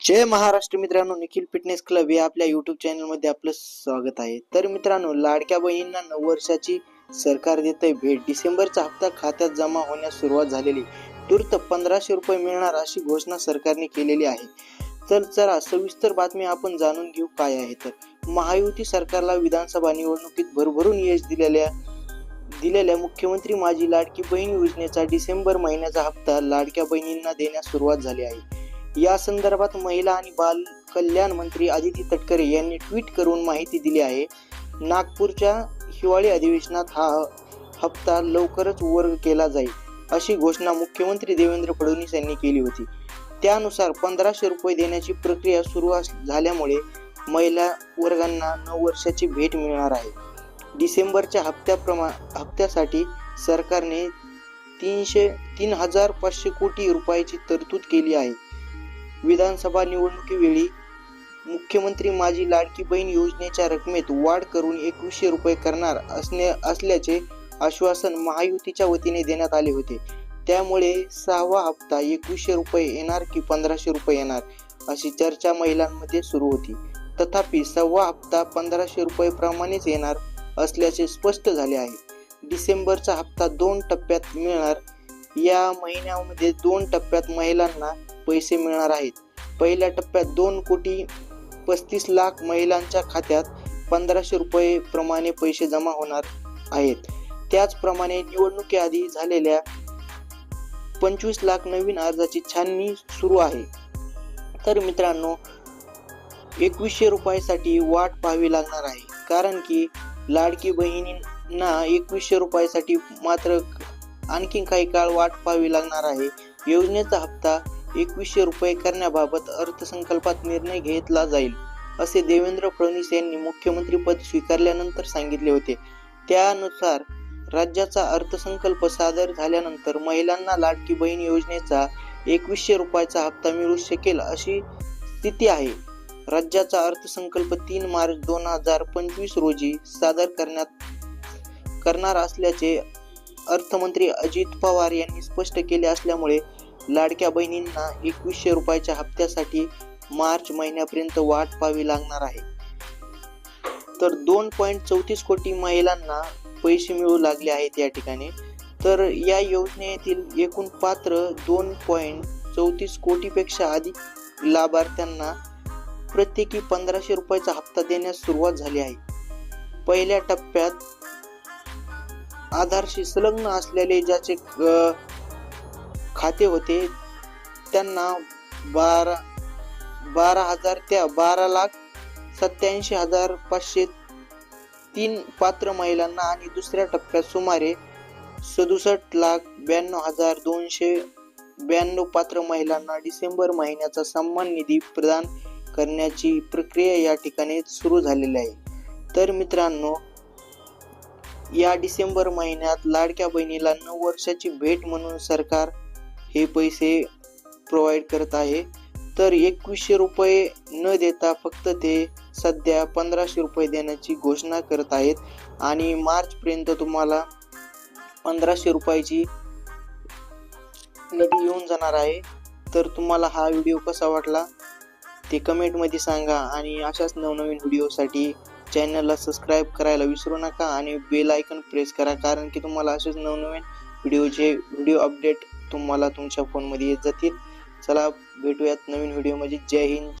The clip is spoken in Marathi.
जय महाराष्ट्र मित्रांनो निखिल फिटनेस क्लब या आपल्या युट्यूब चॅनलमध्ये आपलं स्वागत आहे. तर मित्रांनो लाडक्या बहिणींना नऊ वर्षाची सरकार देते भेट डिसेंबरचा हप्ता खात्यात जमा होण्यास सुरुवात झालेली. तूर्त पंधराशे रुपये मिळणार अशी घोषणा सरकारने केलेली आहे. तर चला सविस्तर बातमी आपण जाणून घेऊ काय आहे तर. महायुती सरकारला विधानसभा निवडणुकीत भरभरून यश दिलेल्या दिलेल्या मुख्यमंत्री माझी लाडकी बहीण योजनेचा डिसेंबर महिन्याचा हप्ता लाडक्या बहिणींना देण्यास सुरुवात झाली आहे. या संदर्भात महिला आणि बाल कल्याण मंत्री आदिती तटकरे यांनी ट्विट करून माहिती दिली आहे. नागपूरच्या हिवाळी अधिवेशनात हा हप्ता लवकरच वर्ग केला जाईल अशी घोषणा मुख्यमंत्री देवेंद्र फडणवीस यांनी केली होती. त्यानुसार पंधराशे रुपये देण्याची प्रक्रिया सुरू झाल्यामुळे महिला वर्गांना नऊ वर्षाची भेट मिळणार आहे. डिसेंबरच्या हप्त्याप्रमा हप्त्यासाठी सरकारने तीनशे तीन हजार पाचशे कोटी रुपयाची तरतूद केली आहे. विधानसभा निवडणुकीवेळी मुख्यमंत्री माझी लाडकी बहीण योजनेच्या रकमेत वाढ करून एकवीसशे रुपये करणार असणे असल्याचे आश्वासन महायुतीच्या वतीने देण्यात आले होते. त्यामुळे सहावा हप्ता एकवीसशे रुपये येणार की पंधराशे रुपये येणार अशी चर्चा महिलांमध्ये सुरू होती. तथापि सहावा हप्ता पंधराशे रुपये प्रमाणेच येणार असल्याचे स्पष्ट झाले आहे. डिसेंबरचा हप्ता दोन टप्प्यात मिळणार या महिन्यामध्ये दोन टप्प्यात महिलांना पैसे मिळणार आहेत. पहिल्या टप्प्यात दोन कोटी पस्तीस लाख महिलांच्या खात्यात पंधराशे रुपये प्रमाणे पैसे जमा होणार आहेत. त्याचप्रमाणे निवडणुकीआधी झालेल्या पंचवीस लाख नवीन अर्जाची छाननी सुरू आहे. तर मित्रांनो एकवीसशे रुपयासाठी वाट पाहावी लागणार आहे. कारण की लाडकी बहिणींना एकवीसशे रुपयासाठी मात्र आणखी काही काळ वाट पाहावी लागणार आहे. योजनेचा हप्ता एकवीसशे रुपये करण्याबाबत अर्थसंकल्पात निर्णय घेतला जाईल असे देवेंद्र फडणवीस यांनी मुख्यमंत्रीपद स्वीकारल्यानंतर सांगितले होते. त्यानुसार राज्याचा अर्थसंकल्प सादर झाल्यानंतर महिलांना लाडकी बहीण योजनेचा एकवीसशे रुपयाचा हप्ता मिळू शकेल अशी स्थिती आहे. राज्याचा अर्थसंकल्प तीन मार्च दोन हजार पंचवीस रोजी सादर करण्यात करणार असल्याचे अर्थमंत्री अजित पवार यांनी स्पष्ट केले असल्यामुळे लाडक्या बहिणींना एकवीसशे रुपयाच्या हप्त्यासाठी मार्च महिन्यापर्यंत वाट पाहावी लागणार आहे. तर दोन पॉईंट चौतीस कोटी महिलांना पैसे मिळू लागले आहेत या ठिकाणी. तर या योजनेतील एकूण पात्र दोन पॉईंट चौतीस कोटीपेक्षा अधिक लाभार्थ्यांना प्रत्येकी पंधराशे रुपयाचा हप्ता देण्यास सुरुवात झाली आहे. पहिल्या टप्प्यात आधारशी संलग्न असलेले ज्याचे खाते होते. त्यांना बारा बारा हजार त्या बारा लाख सत्याऐंशी हजार पाचशे तीन पात्र महिलांना आणि दुसऱ्या टप्प्यात सुमारे सदुसष्ट लाख ब्याण्णव हजार दोनशे ब्याण्णव पात्र महिलांना डिसेंबर महिन्याचा सन्मान निधी प्रदान करण्याची प्रक्रिया या ठिकाणी सुरू झालेली आहे. तर मित्रांनो या डिसेंबर महिन्यात लाडक्या बहिणीला नऊ वर्षाची भेट म्हणून सरकार हे पैसे प्रोव्हाइड करत आहे. तर एकवीसशे रुपये न देता फक्त ते सध्या पंधराशे रुपये देण्याची घोषणा करत आहेत. आणि मार्चपर्यंत तुम्हाला पंधराशे रुपयाची नदी येऊन जाणार आहे. तर तुम्हाला हा व्हिडिओ कसा वाटला? ते कमेंटमध्ये सांगा. आणि अशाच नवनवीन व्हिडिओसाठी चॅनलला सबस्क्राईब करायला विसरू नका. आणि बेल आयकन प्रेस करा. कारण की तुम्हाला असेच नवनवीन व्हिडिओचे व्हिडिओ अपडेट तुम्हाला तुमच्या फोनमध्ये येत जातील. चला भेटूयात नवीन व्हिडिओमध्ये जय हिंद.